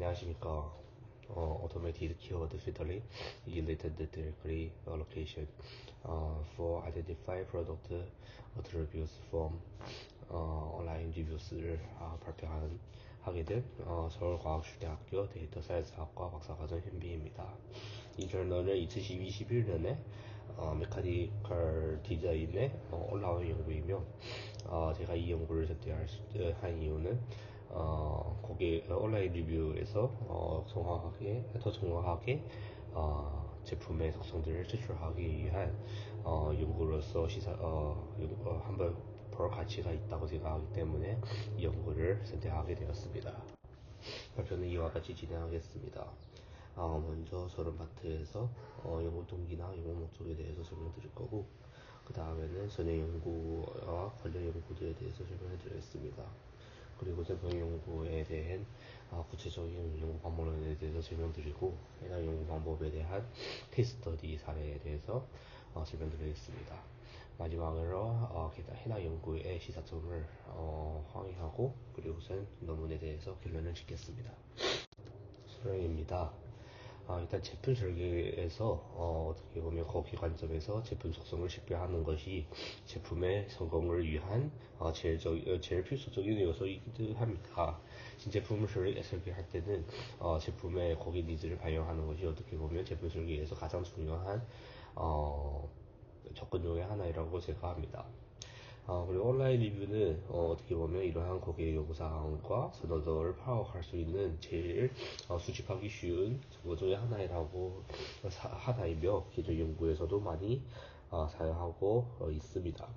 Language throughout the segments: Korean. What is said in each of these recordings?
안녕하십니까. 어, automated keyword filtering related directory allocation uh, for identify product attributes from 어, 온라인 리뷰스를 아, 발표하는 하게 된 어, 서울과학수대학교 데이터 사이언스학과 박사과정 현비입니다. 이 저널은 2021년에 어, 메카니컬 디자인에 어, 올라온 연구이며 어, 제가 이 연구를 선택한 이유는 어, 거기 온라인 리뷰에서 어, 정확하게 더 정확하게 어, 제품의 특성들을 추출하기 위한 어, 연구로서 시사 어, 어, 한번 볼 가치가 있다고 생각하기 때문에 이 연구를 선택하게 되었습니다. 발표는 이와 같이 진행하겠습니다. 어, 먼저 서른 파트에서 어, 연구 동기나 연구 목적에 대해서 설명드릴 거고 그 다음에는 선행 연구와 관련 연구들에 대해서 설명해 드리겠습니다. 그리고 전통 연구에 대한 어, 구체적인 연구 방법론에 대해서 설명드리고 해당 연구 방법에 대한 케이스터디 사례에 대해서 어, 설명드리겠습니다. 마지막으로 어, 해당 연구의 시사점을 어, 항의하고 그리고선 논문에 대해서 결론을 짓겠습니다. 수령입니다. 아, 일단 제품 설계에서 어, 떻게 보면 거기 관점에서 제품 속성을 식별하는 것이 제품의 성공을 위한 어, 제일, 저, 어, 제일 필수적인 요소이기도 합니다. 신제품을 설계할 때는 어, 제품의 고객 니즈를 반영하는 것이 어떻게 보면 제품 설계에서 가장 중요한 어, 접근 중의 하나이라고 생각합니다. 어, 그리고 온라인 리뷰는 어, 떻게 보면 이러한 고객 요구사항과 선호도를 파악할 수 있는 제일 어, 수집하기 쉬운 정보 중의 하나이라고 하나이며 기존 연구에서도 많이 어, 사용하고 어, 있습니다.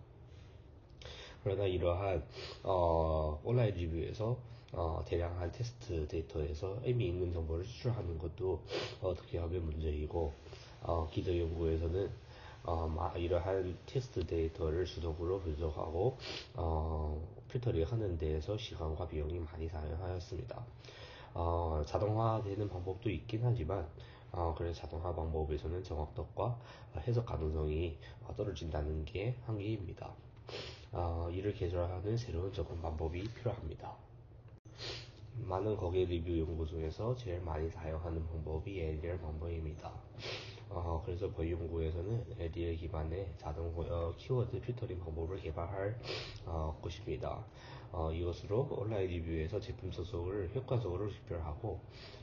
그러나 이러한 어, 온라인 리뷰에서 어, 대량 한 테스트 데이터에서 의미 있는 정보를 추출하는 것도 어떻게 하면 문제이고 어, 기존 연구에서는 어, 이러한 테스트 데이터를 수동으로 분석하고 어, 필터링 하는 데에서 시간과 비용이 많이 사용하였습니다. 어, 자동화되는 방법도 있긴 하지만 어, 그래서 자동화 방법에서는 정확도과 해석 가능성이 떨어진다는 게 한계입니다. 어, 이를 개설하는 새로운 접근 방법이 필요합니다. 많은 거기 리뷰 연구 중에서 제일 많이 사용하는 방법이 LDL 방법입니다. 어, 그래서 저희 연구에서는 LDL 기반의 자동 어, 키워드 필터링 방법을 개발할 어, 것입니다. 어, 이것으로 온라인 리뷰에서 제품 소속을 효과적으로 식별하고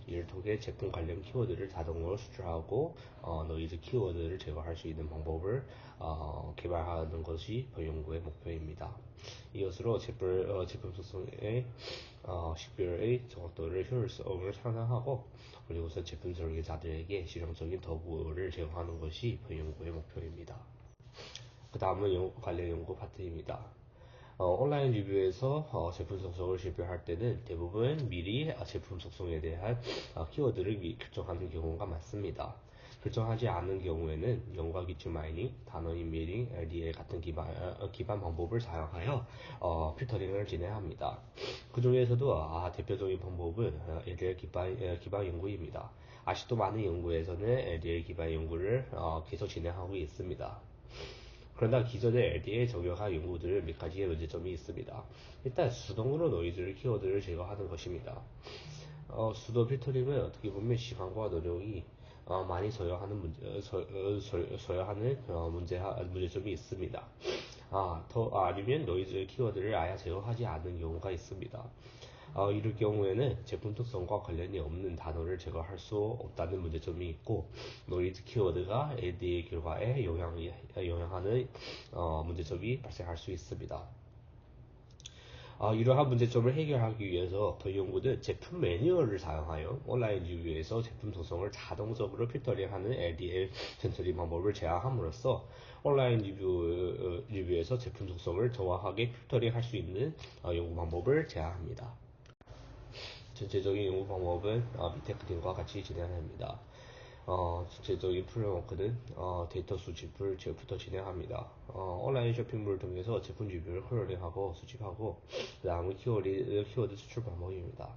이를 통해 제품 관련 키워드를 자동으로 수출하고 어, 노이즈 키워드를 제거할 수 있는 방법을 어, 개발하는 것이 본 연구의 목표입니다. 이것으로 제품, 어, 제품 소속의 어, 식별의 정확도를 효율성을 상향하고 그리고서 제품 설계자들에게 실용적인 도구를 제공하는 것이 본 연구의 목표입니다. 그 다음은 관련 연구 파트입니다. 어, 온라인 리뷰에서 어, 제품 속성을 실별할 때는 대부분 미리 제품 속성에 대한 어, 키워드를 결정하는 경우가 많습니다. 결정하지 않은 경우에는 연과 기출 마이닝, 단어 인 미링, LDL 같은 기반, 어, 기반 방법을 사용하여 어, 필터링을 진행합니다. 그 중에서도 아, 대표적인 방법은 LDL 어, 기반, 어, 기반 연구입니다. 아직도 많은 연구에서는 LDL 기반 연구를 어, 계속 진행하고 있습니다. 그러나 기존의 LDL 적용한 연구들은 몇 가지의 문제점이 있습니다. 일단 수동으로 노이즈를 키워드를 제거하는 것입니다. 어, 수도 필터링은 어떻게 보면 시간과 노력이 어, 많이 소요하는 문제, 어, 소, 어, 소요하는 어, 문제, 문제점이 있습니다. 아, 더, 아, 아니면 노이즈 키워드를 아예 제어하지 않는 경우가 있습니다. 어, 이럴 경우에는 제품 특성과 관련이 없는 단어를 제거할 수 없다는 문제점이 있고 노이즈 키워드가 AD의 결과에 영향, 영향하는 어, 문제점이 발생할 수 있습니다. 어, 이러한 문제점을 해결하기 위해서 더 연구는 제품 매뉴얼을 사용하여 온라인 리뷰에서 제품 도성을 자동적으로 필터링하는 LDL 필터링 방법을 제안함으로써 온라인 리뷰, 어, 리뷰에서 제품 속성을 정확하게 필터링 할 수 있는 어, 연구 방법을 제안합니다. 전체적인 연구 방법은 어, 밑에 그림과 같이 진행합니다. 어, 전체적인 프레임워크는 어, 데이터 수집을 지금부터 진행합니다. 어, 온라인 쇼핑몰을 통해서 제품 리뷰를 컬러링하고 수집하고 그 다음은 키워드, 키워드 수출 방법입니다.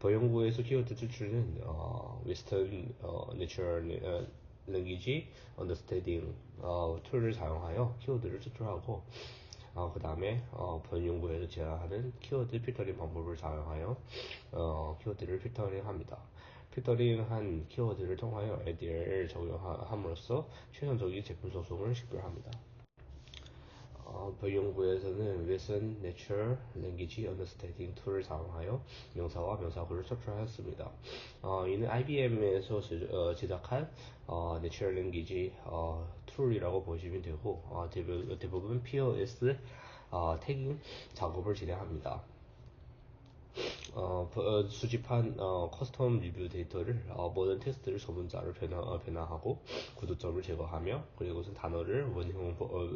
버연구에서 키워드 수출은 어, 웨스턴 어, 내추럴 어, 랭귀지 언더스테딩 어, 툴을 사용하여 키워드를 수출하고 어, 그 다음에 어, 본 연구에서 제안하는 키워드 필터링 방법을 사용하여 어, 키워드를 필터링합니다. 필터링한 키워드를 통하여 LDL을 적용함으로써 최선적인 제품 소송을 식별합니다. 어, 연구에서는 Wilson Natural Language Understanding 툴을 사용하여 명사와 명사구를 척출하였습니다. 어, 이는 IBM에서 어, 제작한 어, Natural Language 어, 툴이라고 보시면 되고 어, 대부분, 대부분 POS 어, 태깅 작업을 진행합니다. 어, 어, 수집한 어, 커스텀 리뷰 데이터를 어, 모든 텍스트를 소문자로 변화, 어, 변화하고 구두점을 제거하며 그리고선 단어를 원형 어,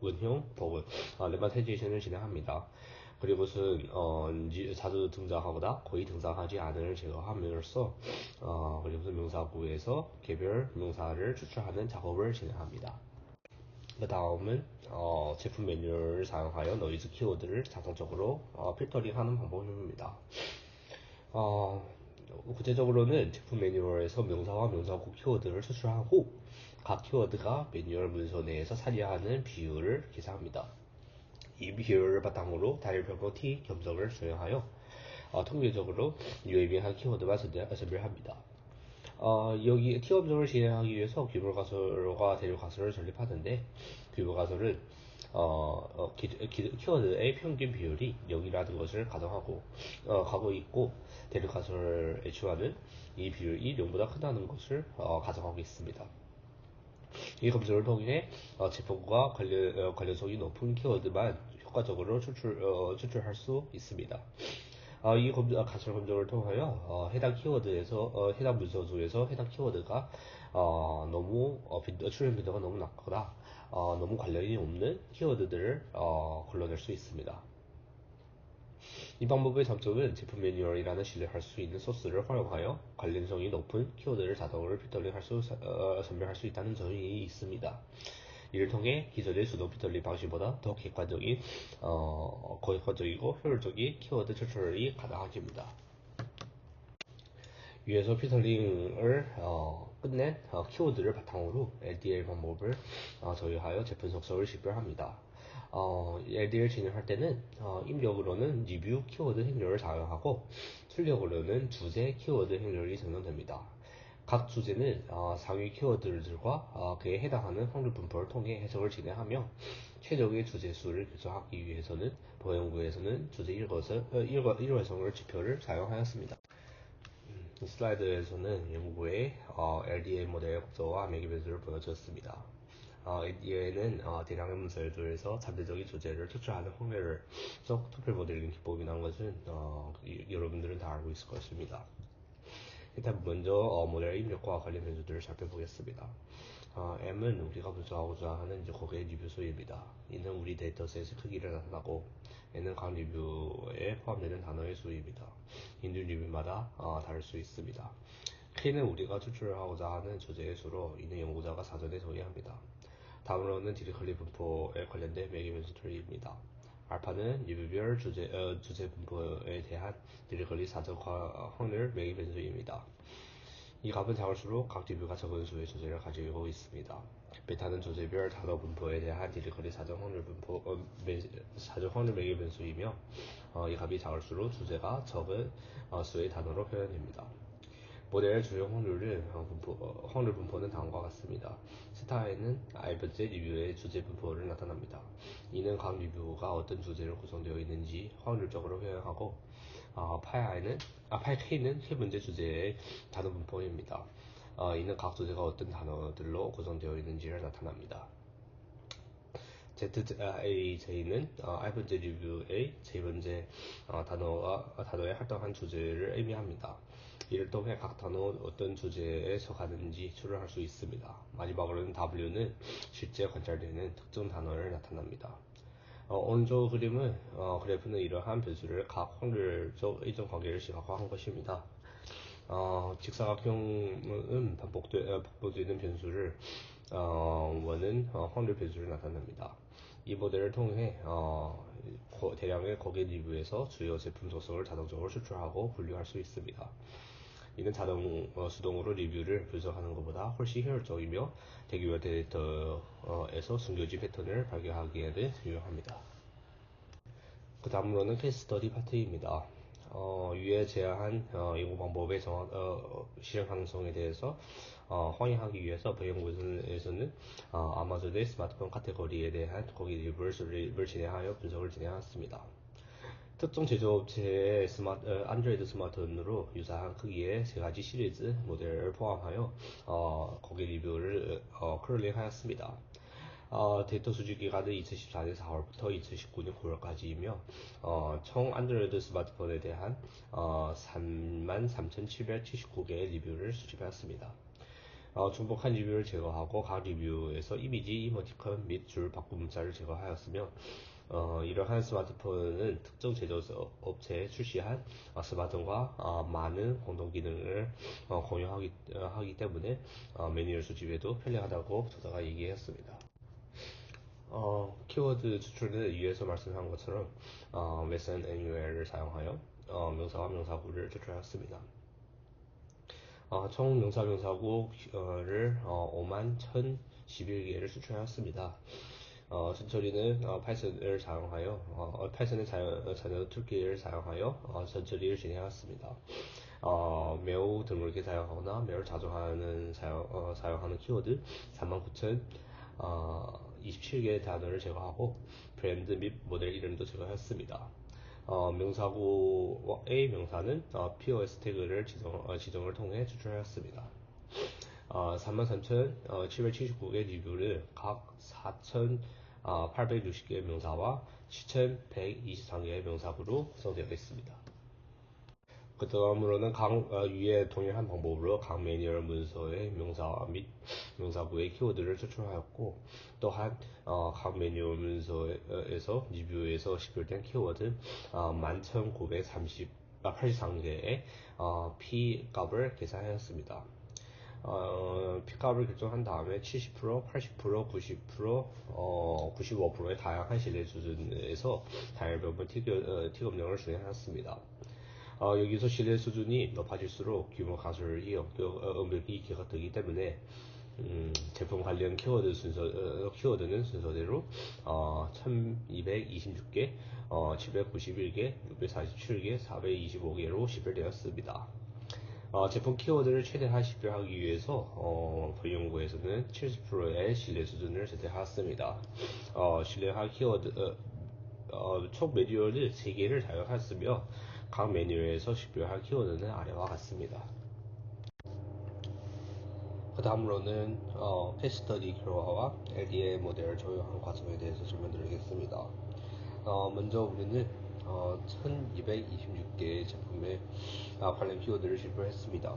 원형 버그 레마타이제이션을 진행합니다. 그리고선 어, 자주 등장하거나 거의 등장하지 않을 제거함으로써 어, 그리고선 명사구에서 개별 명사를 추출하는 작업을 진행합니다. 그 다음은 어, 제품 메뉴를 사용하여 노이즈 키워드를 자동적으로 어, 필터링하는 방법입니다. 어, 구체적으로는 제품 매뉴얼에서 명사와 명사구 키워드를 추출하고 각 키워드가 매뉴얼 문서 내에서 차지하는 비율을 계산합니다. 이 비율을 바탕으로 단일 별표 T 겸석을 수행하여 어, 통계적으로 유의미한 키워드만 선별합니다. 어, 여기 분석을 진행하기 위해서 규모 가설과 대륙 가설을 전립하는데 규모 가설은 어, 어 기, 기, 키워드의 평균 비율이 0이라는 것을 가정하고 어, 가고 있고 가설을 애초하는 이 비율이 0보다 크다는 것을 어, 가정하고 있습니다. 이 검색을 통해 어, 제품과 관련, 어, 관련성이 높은 키워드만 효과적으로 추출, 어, 추출할 수 있습니다. 어, 이 검, 어, 가설 검정을 통하여 어, 해당 키워드에서 어, 해당 문서 중에서 해당 키워드가 어, 너무 어, 빈도, 출현 빈도가 너무 낮거나 어, 너무 관련이 없는 키워드들을 어, 걸러낼 수 있습니다. 이 방법의 장점은 제품 매뉴얼이라는 신뢰할 수 있는 소스를 활용하여 관련성이 높은 키워드를 자동으로 필터링할 수, 어, 선별할 수 있다는 점이 있습니다. 이를 통해 기존의 수동 피털링 방식보다 더 객관적인, 어, 객관적이고 효율적인 키워드 추출이 가능하게 됩니다. 위에서 피털링을 어, 끝낸 어, 키워드를 바탕으로 LDL 방법을 어, 저희하여 제품 속성을 식별합니다. 어, LDL 진행할 때는 어, 입력으로는 리뷰 키워드 행렬을 사용하고 출력으로는 주제 키워드 행렬이 적용됩니다. 각 주제는 어, 상위 키워드들과 어, 그에 해당하는 확률 분포를 통해 해석을 진행하며 최적의 주제 수를 결정하기 위해서는 보연구에서는 주제 일거성, 어, 일거, 일거성을 지표를 사용하였습니다. 음, 슬라이드에서는 연구의 어, LDA 모델 구조와 매개 변수를 보여줬습니다. 어, 얘는 어, 대량의 조회해서 잠재적인 주제를 추출하는 확률을 적 투표 모델링 기법이라는 것은 어, 여러분들은 다 알고 있을 것입니다. 일단 먼저 어, 모델 입력과 관련 변수들을 살펴보겠습니다. 어, M은 우리가 분석하고자 하는 이제 고객 리뷰 수입니다. 이는 우리 데이터셋의 크기를 나타나고 N은 각 리뷰에 포함되는 단어의 수입니다. 인들 리뷰마다 어, 다를 수 있습니다. K는 우리가 추출하고자 하는 주제의 수로 이는 연구자가 사전에 정의합니다. 다음으로는 디리컬리 분포에 관련된 매개 변수 트리입니다. 알파는 리뷰별 주제, 어, 주제 분포에 대한 디리컬리 사전 확률 매기 변수입니다. 이 값은 작을수록 각 리뷰가 적은 수의 주제를 가지고 있습니다. 베타는 주제별 단어 분포에 대한 디리컬리 사전 확률 분포, 어, 매, 사전 확률 매기 변수이며 어, 이 값이 작을수록 주제가 적은 어, 수의 단어로 표현됩니다. 모델의 주요 확률은 어, 분포, 어, 확률 분포는 다음과 같습니다. 스타에는 알번째 리뷰의 주제 분포를 나타납니다. 이는 각 리뷰가 어떤 주제로 구성되어 있는지 확률적으로 표현하고 어, 파이 I는 아 파이 K는 세 번째 주제의 단어 분포입니다. 어, 이는 각 주제가 어떤 단어들로 구성되어 있는지를 나타납니다. ZAJ는 어, I번째 리뷰의 J번째 어, 단어와 단어의 활동한 주제를 의미합니다. 이를 통해 각 단어 어떤 주제에 속하는지 추론할 수 있습니다. 마지막으로는 W는 실제 관찰되는 특정 단어를 나타납니다. 어, 오른쪽 그림은 어, 그래프는 이러한 변수를 각 확률적 일정 관계를 시각화한 것입니다. 어, 직사각형은 반복되, 어, 반복되는 변수를 어, 원은 어, 확률 변수를 나타냅니다. 이 모델을 통해 어, 대량의 고객 리뷰에서 주요 제품 소속을 자동적으로 추출하고 분류할 수 있습니다. 이는 자동 어, 수동으로 리뷰를 분석하는 것보다 훨씬 효율적이며 대규모 데이터에서 숨겨진 패턴을 발견하기에는 유용합니다. 그 다음으로는 케이스 스터디 파트입니다. 어, 위에 제안한 어, 연구 방법의 정확, 어, 실행 가능성에 대해서 어, 확인하기 위해서 배경부에서는 어, 아마존의 스마트폰 카테고리에 대한 고객 리뷰를 진행하여 분석을 진행했습니다. 특정 제조업체의 스마트, 어, 안드로이드 스마트폰으로 유사한 크기의 세 가지 시리즈 모델을 포함하여 어, 고객 리뷰를 어, 크롤링하였습니다. 어, 데이터 수집 기간은 2014년 4월부터 2019년 9월까지이며 어, 총 안드로이드 스마트폰에 대한 어, 33,779개의 리뷰를 수집하였습니다. 어, 중복한 리뷰를 제거하고 각 리뷰에서 이미지, 이모티콘 및 줄 바꿈 문자를 제거하였으며 어, 이러한 스마트폰은 특정 제조업체에 출시한 어, 스마트폰과 어, 많은 공동 기능을 어, 공유하기 어, 하기 때문에 어, 매뉴얼 수집에도 편리하다고 저자가 얘기했습니다. 어, 키워드 추출은 위에서 말씀한 것처럼 어, 메슨 anywhere를 사용하여 어, 명사와 명사구를 추출하였습니다. 어, 총 명사 명사구를 어, 5만 1,011개를 수출하였습니다. 어, 전처리는 어, 파이썬을 사용하여 어, 파이썬의 자녀 툴키를 사용하여 어, 전처리를 진행하였습니다. 어, 매우 드물게 사용하거나 매우 자주 하는 사용, 어, 사용하는 키워드 39,000 어, 27개의 단어를 제거하고 브랜드 및 모델 이름도 제거했습니다. 어, 명사구 A 명사는 어, POS 태그를 지정, 어, 지정을 통해 추출하였습니다. 어, 33,779개 리뷰를 각 4,860개의 명사와 7,123개의 명사구로 구성되어 있습니다. 그 다음으로는 각 어, 위에 동일한 방법으로 각 매뉴얼 문서의 명사 및 명사구의 키워드를 추출하였고 또한 어, 각 매뉴얼 문서에서 리뷰에서 식별된 키워드 어, 11,930 83개의 어, P 값을 계산하였습니다. 어, P값을 결정한 다음에 70%, 80%, 90%, 어, 95%의 다양한 신뢰 수준에서 다양별 틱업, 어, 수행하였습니다. 어, 여기서 신뢰 수준이 높아질수록 규모 가설이 엄격히 기억되기 때문에 음, 제품 관련 키워드 순서, 어, 키워드는 순서대로 어, 1226개, 어, 791개, 647개, 425개로 식별되었습니다. 어, 제품 키워드를 최대한 식별하기 위해서 어, 본연구에서는 70%의 신뢰 수준을 제대하였습니다. 어, 신뢰할 키워드 어, 어, 총 매뉴얼을 3개를 사용하였으며 각 메뉴에서 식별할 키워드는 아래와 같습니다. 그 다음으로는 어, 패스터디 결과와 LDA 모델을 적용한 과정에 대해서 설명드리겠습니다. 어, 먼저 우리는 어, 1226개의 제품의 아, 관련 키워드를 실패했습니다.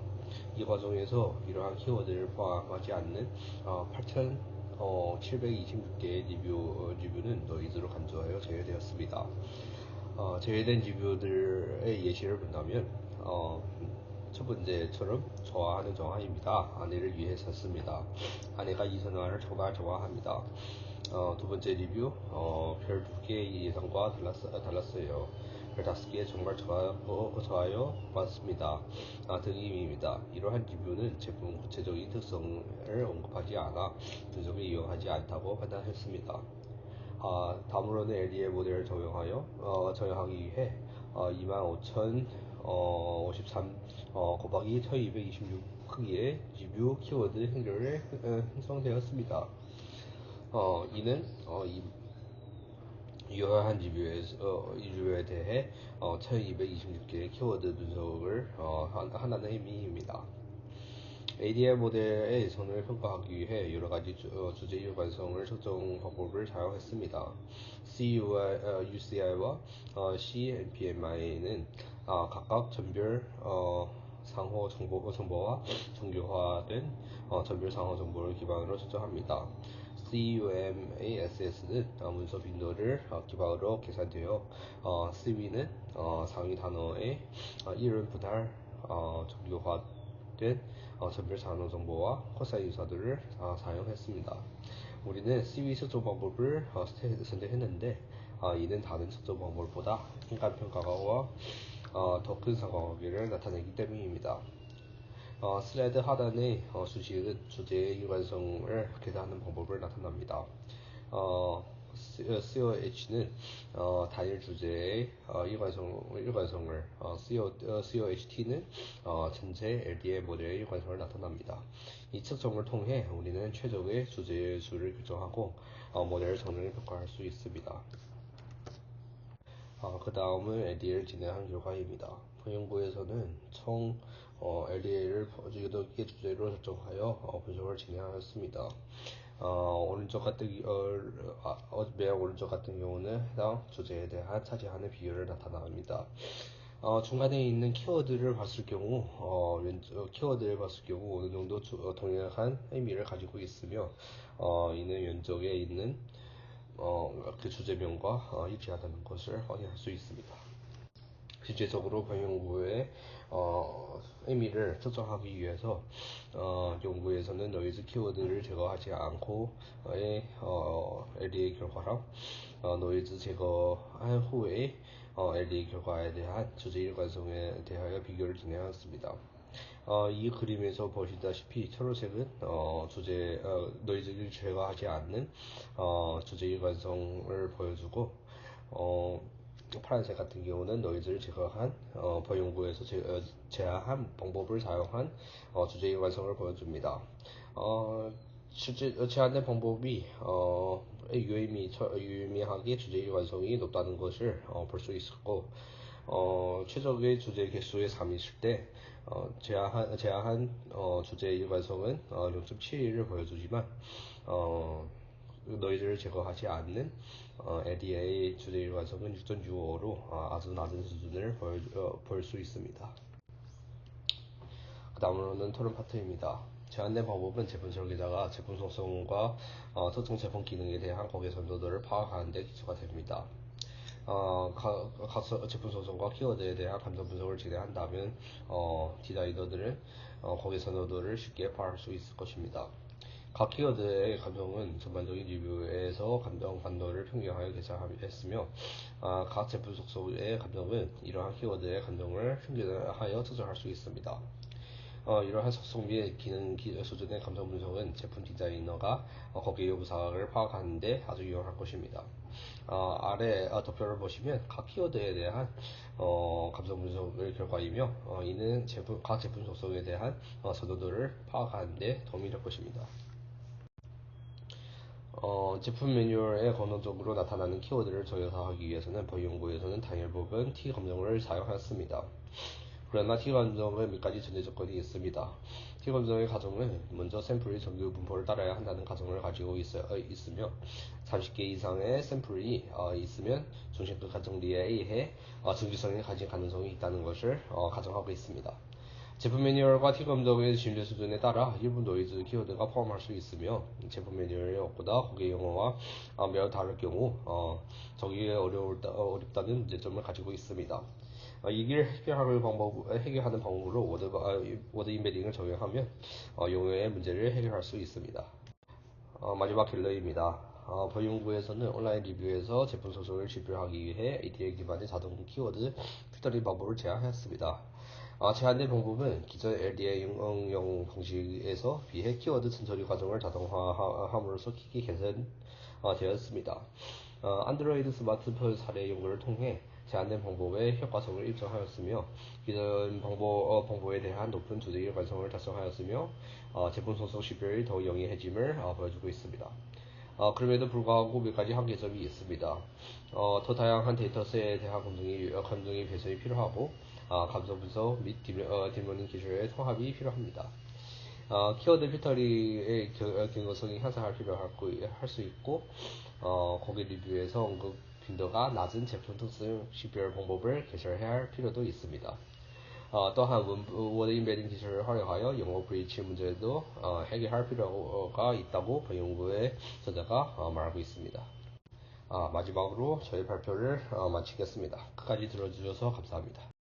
이 과정에서 이러한 키워드를 포함하지 않는 어, 8,726개의 리뷰, 어, 리뷰는 노이즈로 간주하여 제외되었습니다. 어, 제외된 리뷰들의 예시를 본다면 어, 첫 번째처럼 좋아하는 정화입니다. 아내를 위해 샀습니다. 아내가 이 전화를 정말 좋아합니다. 어, 두 번째 리뷰 어, 별 두 개의 예상과 달랐, 달랐어요. 별 다섯 개 정말 좋아요, 어, 좋아요 받습니다. 아, 등임입니다. 이러한 리뷰는 제품 구체적인 특성을 언급하지 않아 그 점을 이용하지 않다고 판단했습니다. 어, 다음으로는 LDL 모델을 적용하여 어, 적용하기 위해 어, 25,053 어, 어, 곱하기 1226 크기의 리뷰 키워드 행렬에 형성되었습니다. 어, 이는 어, 이, 유효한 리뷰에, 어, 리뷰에 대해 어, 1226개의 키워드 분석을 어, 한다는 의미입니다. ADL 모델의 선을 평가하기 위해 여러 가지 주, 어, 제 일관성을 측정 방법을 사용했습니다. CUI, 어, UCI와 어, CNPMI는 어, 각각 전별 어, 상호 정보, 정보와 정교화된 어, 전별 상호 정보를 기반으로 측정합니다. CUMASS는 어, 문서 빈도를 어, 기반으로 계산되어 어, CV는 어, 상위 단어의 어, 이름 분할 어, 정교화된 어, 전별 산호 정보와 코사인 유사들을 어, 사용했습니다. 우리는 CV 측정 방법을 어, 선택했는데 어, 이는 다른 측정 방법보다 인간 평가와 어, 더큰 상관관계를 나타내기 때문입니다. 어, 슬라이드 하단의 어, 수식은 주제의 일관성을 계산하는 방법을 나타납니다. 어, COH는 어, 단일 주제의 어, 일관성, 일관성을 어, CO, 어, COHT는 어, 전체 LD의 모델의 일관성을 나타납니다. 이 측정을 통해 우리는 최적의 주제의 수를 결정하고 어, 모델 성능을 평가할 수 있습니다. 어, 그 다음은 LDA를 진행한 결과입니다. 연구에서는 총 어, LDA를 8개 주제로 설정하여 어, 분석을 진행하였습니다. 어, 오른쪽 같은 어, 아, 어, 매형 오른쪽 같은 경우는 해당 주제에 대한 차지하는 비율을 나타납니다. 어, 중간에 있는 키워드를 봤을 경우, 어, 왼쪽, 키워드를 봤을 경우 어느 정도 주, 어, 동일한 의미를 가지고 있으며, 어, 이는 왼쪽에 있는 어, 그 주제명과 어, 일치하다는 것을 확인할 수 있습니다. 실제적으로 병연구의 어, 의미를 측정하기 위해서 어, 연구에서는 노이즈 키워드를 제거하지 않고의 어, LDA 결과랑 어, 노이즈 제거한 후에 어, LDA 결과에 대한 주제 일관성에 대하여 비교를 진행했습니다. 어, 이 그림에서 보시다시피 초록색은 어, 주제 어, 노이즈를 제거하지 않는 어, 주제 일관성을 보여주고 어, 파란색 같은 경우는 노이즈를 제거한 어, 버연구에서 제, 어, 제한 방법을 사용한 어, 주제 일관성을 보여줍니다. 어, 실제 제한된 방법이 어, 유의미, 유의미하게 주제 일관성이 높다는 것을 어, 볼 수 있었고 어, 최적의 주제 개수의 3이 있을 때 어, 제한, 제한 어, 주제 일관성은 어, 0.71을 보여주지만 어, 너희들을 제거하지 않는 어, LDA 주제 일관성은 6.65로 어, 아주 낮은 수준을 볼수 어, 있습니다. 그 다음으로는 토론 파트입니다. 제한된 방법은 제품 설계자가 제품 속성과 어, 특정 제품 기능에 대한 고객 선도도를 파악하는 데 기초가 됩니다. 어, 각, 각 제품 소송과 키워드에 대한 감정 분석을 진행한다면 어, 디자이너들은 어, 고객 선호도를 쉽게 파악할 수 있을 것입니다. 각 키워드의 감정은 전반적인 리뷰에서 감정 반도를 평균하여 계산했으며 아, 각 제품 속성의 감정은 이러한 키워드의 감정을 평균하여 측정할 수 있습니다. 어, 이러한 속성 및 기능 기, 수준의 감정 분석은 제품 디자이너가 어, 고객 요구 사항을 파악하는데 아주 유용할 것입니다. 어, 아래 어, 도표를 보시면 각 키워드에 대한 어, 감정 분석의 결과이며 어, 이는 제품, 각 제품 속성에 대한 어, 선호도를 파악하는데 도움이 될 것입니다. 어, 제품 매뉴얼에 건너적으로 나타나는 키워드를 저격하기 위해서는 버 연구에서는 당일 부분 T 검정을 사용하였습니다. 그러나 T 검정은 몇 가지 전제 조건이 있습니다. T 검정의 가정은 먼저 샘플이 정규 분포를 따라야 한다는 가정을 가지고 있어, 어, 있으며 30개 이상의 샘플이 어, 있으면 중심급 가정리에 의해 어, 정규성이 가진 가능성이 있다는 것을 어, 가정하고 있습니다. 제품 매뉴얼과 T 검정의 진료 수준에 따라 일부 노이즈 키워드가 포함할 수 있으며 제품 매뉴얼의 없보다 고객 용어와 어, 매우 다를 경우 어, 적용이 어려울다, 어렵다는 문제점을 가지고 있습니다. 어, 이길 해결하는 방법, 해결하는 방법으로 워드, 어, 워드 인베딩을 적용하면 어, 용어의 문제를 해결할 수 있습니다. 어, 마지막 갤러입니다. 어, 버연구에서는 온라인 리뷰에서 제품 소속을 집필하기 위해 ADL 기반의 자동 키워드 필터링 방법을 제안했습니다. 어, 제한된 방법은 기존 LDA 응용 방식에서 비해 키워드 천처리 과정을 자동화함으로써 크게 개선되었습니다. 어, 안드로이드 스마트폰 사례 연구를 통해 제한된 방법의 효과성을 입증하였으며 기존 방법, 어, 방법에 대한 높은 주제의 완성을 달성하였으며 어, 제품 소속 식별이 더욱 영리해짐을 어, 보여주고 있습니다. 어, 그럼에도 불구하고 몇 가지 한계점이 있습니다. 어, 더 다양한 데이터셋에 대한 검증이, 어, 검증이 배설이 필요하고 어, 감성 분석 및 딥, 어, 딥러닝 기술의 통합이 필요합니다. 어, 키워드 필터링의 경거성이 향상할 필요할 수 있고 어, 고객 리뷰에서 언급 빈도가 낮은 제품 특성 식별 방법을 개설해야 할 필요도 있습니다. 어, 또한 워드 인베딩 기술을 활용하여 영어 브리치 문제도 어, 해결할 필요가 있다고 연구의 저자가 어, 말하고 있습니다. 아, 마지막으로 저희 발표를 어, 마치겠습니다. 끝까지 들어주셔서 감사합니다.